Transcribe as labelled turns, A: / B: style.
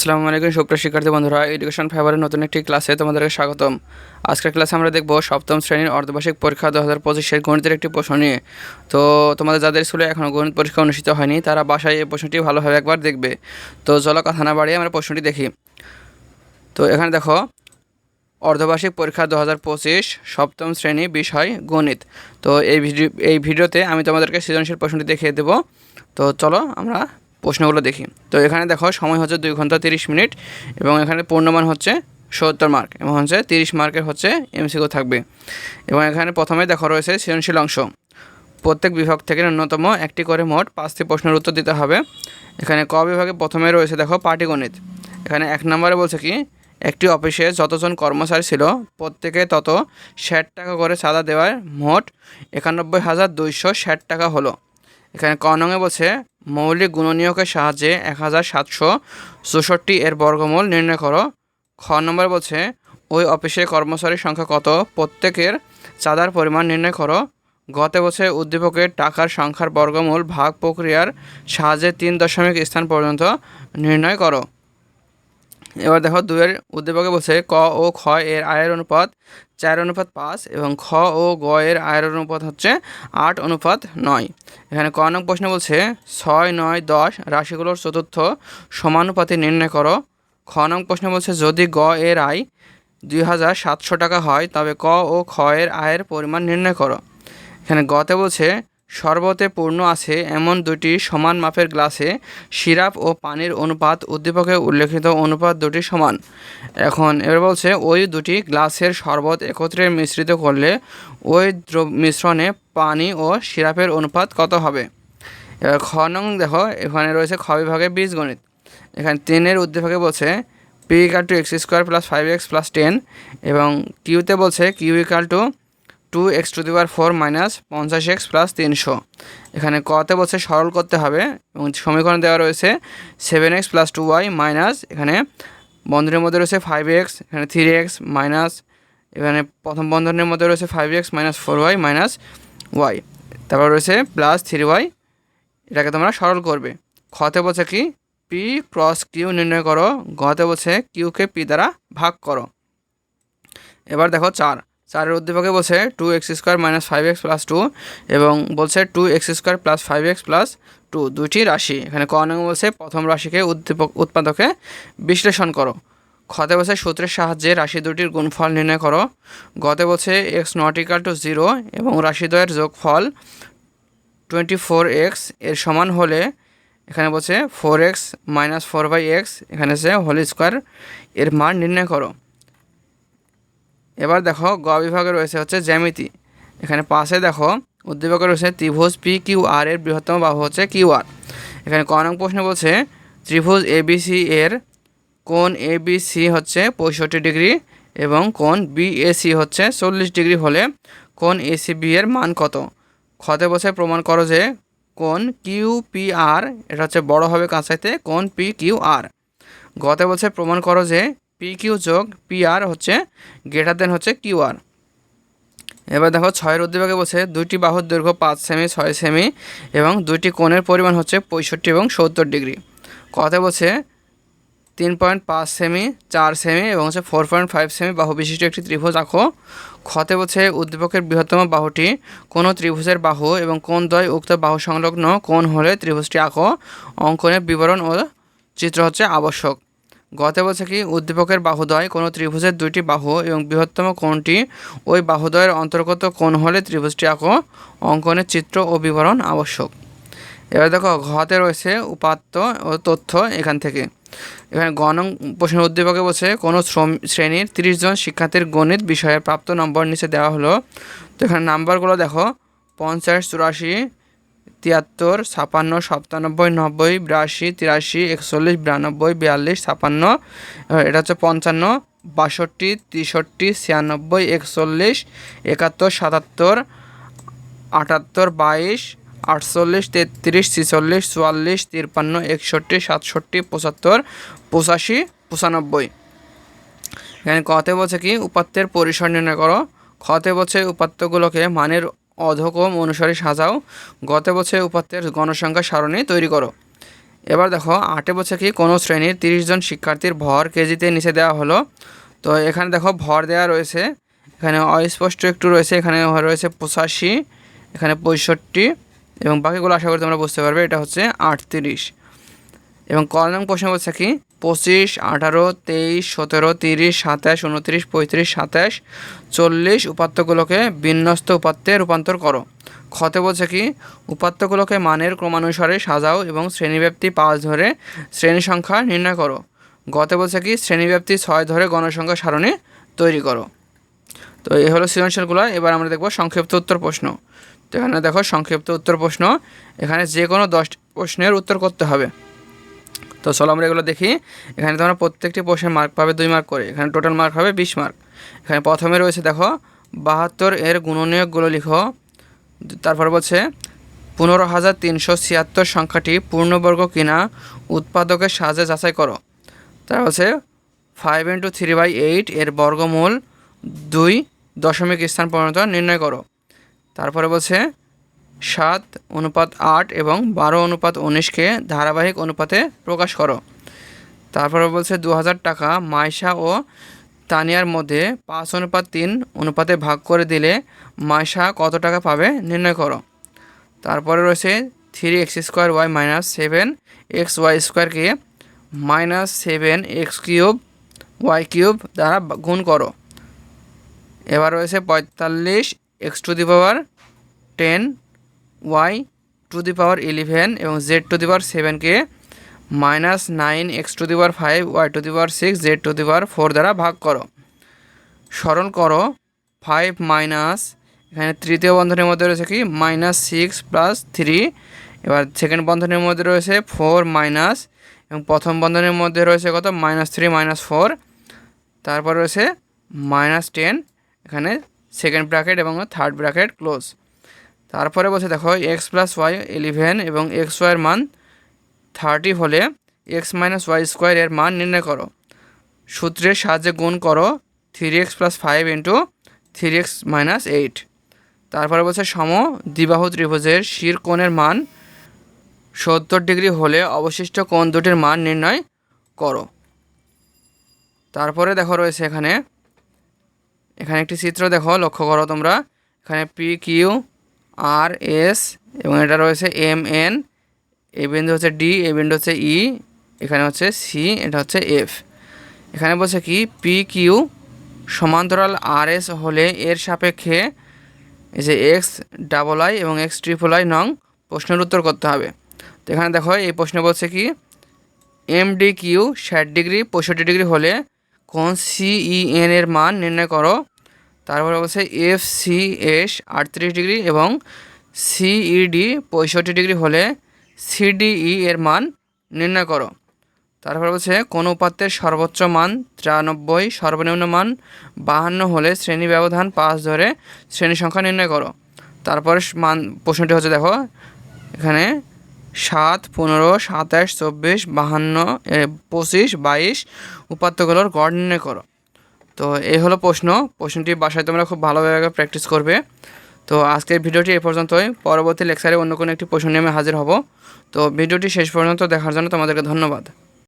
A: আসসালামু আলাইকুম, সুপ্রিয় শিক্ষার্থী বন্ধুরা এডুকেশন ফাইবারের নতুন একটি ক্লাসে তোমাদেরকে স্বাগতম। আজকের ক্লাসে আমরা দেখব সপ্তম শ্রেণির অর্ধবার্ষিক পরীক্ষা দু হাজার পঁচিশের গণিতের একটি প্রশ্ন নিয়ে। তো তোমাদের যাদের স্কুলে এখনও গণিত পরীক্ষা অনুষ্ঠিত হয়নি, তারা বাসায় এই প্রশ্নটি ভালোভাবে একবার দেখবে। তো চলো কথা না বাড়িয়ে আমরা প্রশ্নটি দেখি। তো এখানে দেখো, অর্ধবার্ষিক পরীক্ষা দু হাজার পঁচিশ, সপ্তম শ্রেণি বিষয় গণিত। তো এই ভিডিও এই ভিডিওতে আমি তোমাদেরকে সৃজনশীল প্রশ্নটি দেখিয়ে দেবো। তো চলো আমরা প্রশ্নগুলো দেখি। তো এখানে দেখো, সময় হচ্ছে দুই ঘণ্টা তিরিশ মিনিট এবং এখানে পূর্ণমান হচ্ছে সত্তর মার্ক এবং হচ্ছে তিরিশ মার্কের হচ্ছে এমসিকিউ থাকবে। এবং এখানে প্রথমে দেখো রয়েছে সৃজনশীল অংশ। প্রত্যেক বিভাগ থেকে ন্যূনতম একটি করে মোট পাঁচটি প্রশ্নের উত্তর দিতে হবে। এখানে ক বিভাগে প্রথমে রয়েছে দেখো পাটিগণিত। এখানে এক নম্বরে বলছে কি, একটি অফিসে যতজন কর্মচারী ছিল, প্রত্যেকে তত ষাট টাকা করে চাঁদা দেওয়ার মোট একানব্বই হাজার দুইশো ষাট টাকা হলো। এখানে ক নঙে বলছে, মৌলিক গুণনীয়কের সাহায্যে এক হাজার সাতশো চৌষট্টি এর বর্গমূল নির্ণয় করো। খ নম্বর বলছে, ওই অফিসে কর্মচারীর সংখ্যা কত? প্রত্যেকের চাঁদার পরিমাণ নির্ণয় করো। গতে বছর উদ্দীপকের টাকার সংখ্যার বর্গমূল ভাগ প্রক্রিয়ার সাহায্যে তিন দশমিক স্থান পর্যন্ত নির্ণয় করো। এবার দেখো দুয়ের উদ্দীপকে বলছে, ক ও খ এর আয়ের অনুপাত চার অনুপাত পাঁচ এবং খ ও গ এর আয়ের অনুপাত হচ্ছে আট অনুপাত নয়। এখানে ক নং প্রশ্ন বলছে, ছয়, নয়, দশ রাশিগুলোর চতুর্থ সমানুপাতে নির্ণয় করো। খ নং প্রশ্ন বলছে, যদি গ এর আয় দুই হাজার সাতশো টাকা হয়, তবে ক ও খ এর আয়ের পরিমাণ নির্ণয় করো। এখানে গতে বলছে শরবতে পূর্ণ আছে এমন দুটি সমান মাপের গ্লাসে সিরাপ ও পানির অনুপাত উদ্দীপকে উল্লেখিত অনুপাত দুটি সমান। এখন এবার বলছে, ওই দুটি গ্লাসের শরবত একত্রে মিশ্রিত করলে ওই মিশ্রণে পানি ও সিরাপের অনুপাত কত হবে? এবার খ নং দেখো, এখানে রয়েছে খ বিভাগে বীজগণিত। এখানে তিনের উদ্দীপকে বলছে P equal to x square plus five x plus ten এবং কিউতে বলছে Q equal to two x to the power four minus পঞ্চাশ এক্স প্লাস তিনশো এখানে কতে বলছে সরল করতে হবে এবং সমীকরণ দেওয়া রয়েছে seven x plus two y minus এখানে বন্ধনের মধ্যে রয়েছে ফাইভ এক্স এখানে থ্রি এক্স মাইনাস এখানে প্রথম বন্ধনের মধ্যে রয়েছে five x minus four y minus y তারপর রয়েছে প্লাস থ্রি ওয়াই এটাকে তোমরা সরল করবে। খতে বলছে কি? পি ক্রস কিউ নির্ণয় করো গতে বলছে কিউকে পি দ্বারা ভাগ করো। এবার দেখো চার। চারের উদ্দীপকে বলছে two x square minus five x plus two এবং বলছে two x square plus five x plus two দুইটি রাশি। এখানে ক নং বলছে, প্রথম রাশিকে উদ্দীপক, উৎপাদকে বিশ্লেষণ করো। খতে বলছে সূত্রের সাহায্যে রাশি দুটির গুণফল নির্ণয় করো। গতে বলছে x not equal to zero এবং রাশিদ্বয়ের যোগফল টোয়েন্টি ফোর এক্সের সমান হলে এখানে বলছে four x minus four by x এখানে সে হোল স্কোয়ার এর মান নির্ণয় করো। এবার দেখো গ বিভাগে রয়েছে হচ্ছে জ্যামিতি। এখানে পাশে দেখো উদ্দীপকে রয়েছে ত্রিভুজ পি কিউ আর এর বৃহত্তম বাহু হচ্ছে কিউ আর এখানে ক নং প্রশ্ন বলছে ত্রিভুজ এবিসি এর কোন এবিসি হচ্ছে পঁয়ষট্টি ডিগ্রি এবং কোন বিএসি হচ্ছে চল্লিশ ডিগ্রি হলে কোন এসিবি এর মান কত? খতে বসে প্রমাণ করো যে কোন কিউ পি আর এটা হচ্ছে বড় হবে কাঁচাইতে কোন পি কিউ আর গতে বলছে প্রমাণ করো যে পি কিউ যোগ পি আর হচ্ছে গ্রেটার দেন হচ্ছে কিউ আর এবার দেখো ছয়ের উদ্দীপকে বলছে দুইটি বাহুর দৈর্ঘ্য পাঁচ সেমি ছয় সেমি এবং দুইটি কোণের পরিমাণ হচ্ছে পঁয়ষট্টি এবং সত্তর ডিগ্রি। কথা বলছে তিন পয়েন্ট পাঁচ সেমি চার সেমি এবং হচ্ছে ফোর পয়েন্ট ফাইভ সেমি বাহু বিশিষ্ট একটি ত্রিভুজ। আঁকো খতে বলছে উদ্দীপকের বৃহত্তম বাহুটি কোনো ত্রিভুজের বাহু এবং কোন দ্বয় উক্ত বাহু সংলগ্ন কোন হলে ত্রিভুজটি আঁকো অঙ্কনের বিবরণ ও চিত্র হচ্ছে আবশ্যক। গতে বলছে কি, উদ্দীপকের বাহুদয় কোনো ত্রিভুজের দুইটি বাহু এবং বৃহত্তম কোণটি ওই বাহুদয়ের অন্তর্গত কোণ হলে ত্রিভুজটি আঁকো, অঙ্কনের চিত্র ও বিবরণ আবশ্যক। এবার দেখো, ঘতে রয়েছে উপাত্ত ও তথ্য এখান থেকে। এখানে গণ প্রশ্নের উদ্দীপকে বলছে, কোনো শ্রম, শ্রেণির তিরিশ জন শিক্ষার্থীর গণিত বিষয়ে প্রাপ্ত নম্বর নিচে দেওয়া হলো। তো এখানে নাম্বারগুলো দেখো, পঞ্চাশ, চুরাশি তিয়াত্তর, ছাপান্ন, সাতানব্বই, নব্বই, বিরাশি, তিরাশি, একচল্লিশ, বিরানব্বই, বিয়াল্লিশ, ছাপান্ন এটা হচ্ছে পঞ্চান্ন, বাষট্টি, তেষট্টি, ছিয়ানব্বই, একচল্লিশ, একাত্তর, সাতাত্তর, আটাত্তর, বাইশ, আটচল্লিশ, তেত্রিশ, ছিচল্লিশ, চুয়াল্লিশ, তিরপান্ন, একষট্টি, সাতষট্টি, পঁচাত্তর, পঁচাশি, পঁচানব্বই। এখানে কতে বলছে কি? উপাত্তের পরিসর নির্ণয় করো। খতে বলছে উপাত্তগুলোকে মানের অধকম অনুসারে সাজাও। গত বছর উপাত্তের গণসংখ্যা সারণী তৈরি করো। এবার দেখো, আটে বছর কি কোনো শ্রেণির তিরিশ জন শিক্ষার্থীর ভর কেজিতে নিচে দেওয়া হলো? তো এখানে দেখো, ভর দেওয়া রয়েছে। এখানে অস্পষ্ট একটু রয়েছে, এখানে রয়েছে পঁচাশি, এখানে পঁয়ষট্টি এবং বাকিগুলো আশা করি তোমরা বুঝতে পারবে, এটা হচ্ছে আটত্রিশ। এবং ক নং প্রশ্ন বলছে কি পঁচিশ, আঠারো, তেইশ, সতেরো, তিরিশ, সাতাশ, উনত্রিশ, পঁয়ত্রিশ, সাতাশ, চল্লিশ উপাত্তগুলোকে বিন্যস্ত উপাত্তে রূপান্তর করো। ক্ষতে বলছে কি, উপাত্তগুলোকে মানের ক্রমানুসারে সাজাও এবং শ্রেণীব্যাপ্তি পাঁচ ধরে শ্রেণি সংখ্যা নির্ণয় করো। গতে বলছে কি, শ্রেণীব্যাপ্তি ছয় ধরে গণসংখ্যা সারণী তৈরি করো। তো এই হলো সৃজনশীলগুলো। এবার আমরা দেখব সংক্ষিপ্ত উত্তর প্রশ্ন। তো এখানে দেখো সংক্ষিপ্ত উত্তর প্রশ্ন। এখানে যে কোনো দশটি প্রশ্নের উত্তর করতে হবে। তো চলো আমরা এগুলো দেখি। এখানে তোমরা প্রত্যেকটি প্রশ্নের মার্ক পাবে দুই মার্ক করে। এখানে টোটাল মার্ক হবে বিশ মার্ক এখানে প্রথমে রয়েছে দেখো, বাহাত্তর এর গুণনীয়কগুলো লিখো। তারপর বলছে, পনেরো হাজার তিনশো ছিয়াত্তর সংখ্যাটি পূর্ণবর্গ কিনা? উৎপাদকের সাহায্যে যাচাই করো। তারপর হচ্ছে five into three by eight এর বর্গমূল দুই দশমিক স্থান পর্যন্ত নির্ণয় করো। তারপরে বলছে সাত অনুপাত আট এবং বারো অনুপাত উনিশকে ধারাবাহিক অনুপাতে প্রকাশ করো। তারপরে বলছে দু হাজার টাকা মাইশা ও তানিয়ার মধ্যে পাঁচ অনুপাত তিন অনুপাতে ভাগ করে দিলে মাইশা কত টাকা পাবে নির্ণয় করো। তারপরে রয়েছে three x square y minus seven x y স্কোয়ারকে minus seven x cube y cube দ্বারা গুণ করো। এবার রয়েছে পঁয়তাল্লিশ x to the power ten y to the power eleven এবং z to the power সেভেনকে minus nine x to the power five, y to the power six, z to the power four দ্বারা ভাগ করো। স্মরণ করো, five minus, এখানে তৃতীয় বন্ধনের মধ্যে রয়েছে কি? Minus six plus three. এবার সেকেন্ড বন্ধনের মধ্যে রয়েছে ফোর মাইনাস, এবং প্রথম বন্ধনের মধ্যে রয়েছে কত? Minus three, minus four. তারপর রয়েছে মাইনাস টেন, এখানে সেকেন্ড ব্র্যাকেট এবং থার্ড ব্র্যাকেট ক্লোজ। তারপরে বলছে, দেখো এক্স প্লাস ওয়াই ইলেভেন এবং এক্স ওয়াইয়ের মান থার্টি হলে এক্স মাইনাস ওয়াই স্কোয়ার এর মান নির্ণয় করো। সূত্রের সাহায্যে গুণ করো three x plus five into three x minus eight তারপরে বলছে, সম দ্বিবাহু ত্রিভুজের শির কোণের মান সত্তর ডিগ্রি হলে অবশিষ্ট কোণ দুটির মান নির্ণয় করো। তারপরে দেখো, রয়েছে এখানে এখানে একটি চিত্র দেখো, লক্ষ্য করো তোমরা। এখানে পি কিউ আর এস এবং এটা রয়েছে এম এন এ বিন্দু হচ্ছে ডি এ বিন্দু হচ্ছে ই এখানে হচ্ছে সি এটা হচ্ছে এফ এখানে বলছে কি পি কিউ সমান্তরাল আর এস হলে এর সাপেক্ষে এই যে এক্স ডাবল আই এবং এক্স ট্রিপল আই নং প্রশ্নের উত্তর করতে হবে। তো এখানে দেখো, এই প্রশ্নে বলছে কি এম ডি কিউ ষাট ডিগ্রি পঁয়ষট্টি ডিগ্রি হলে কোন সিইএন এর মান নির্ণয় করো? তারপরে বলছে এফ সি এস আটত্রিশ ডিগ্রি এবং সিইডি পঁয়ষট্টি ডিগ্রি হলে সিডিই এর মান নির্ণয় করো। তারপরে বলছে কোন উপাত্তের সর্বোচ্চ মান তিরানব্বই, সর্বনিম্ন মান বাহান্ন হলে শ্রেণি ব্যবধান পাঁচ ধরে শ্রেণি সংখ্যা নির্ণয় করো। তারপরে মান প্রশ্নটি হচ্ছে দেখো, এখানে সাত, পনেরো, সাতাশ, চব্বিশ, বাহান্ন পঁচিশ, বাইশ উপাত্তগুলোর গড় নির্ণয় করো। তো এই হলো প্রশ্ন। প্রশ্নটি বাসায় তোমরা খুব ভালোভাবে প্র্যাকটিস করবে। তো আজকের ভিডিওটি এ পর্যন্তই। পরবর্তী লেকচারে অন্য কোনো একটি প্রশ্ন নিয়ে আমি হাজির হব। তো ভিডিওটি শেষ পর্যন্ত দেখার জন্য তোমাদেরকে ধন্যবাদ।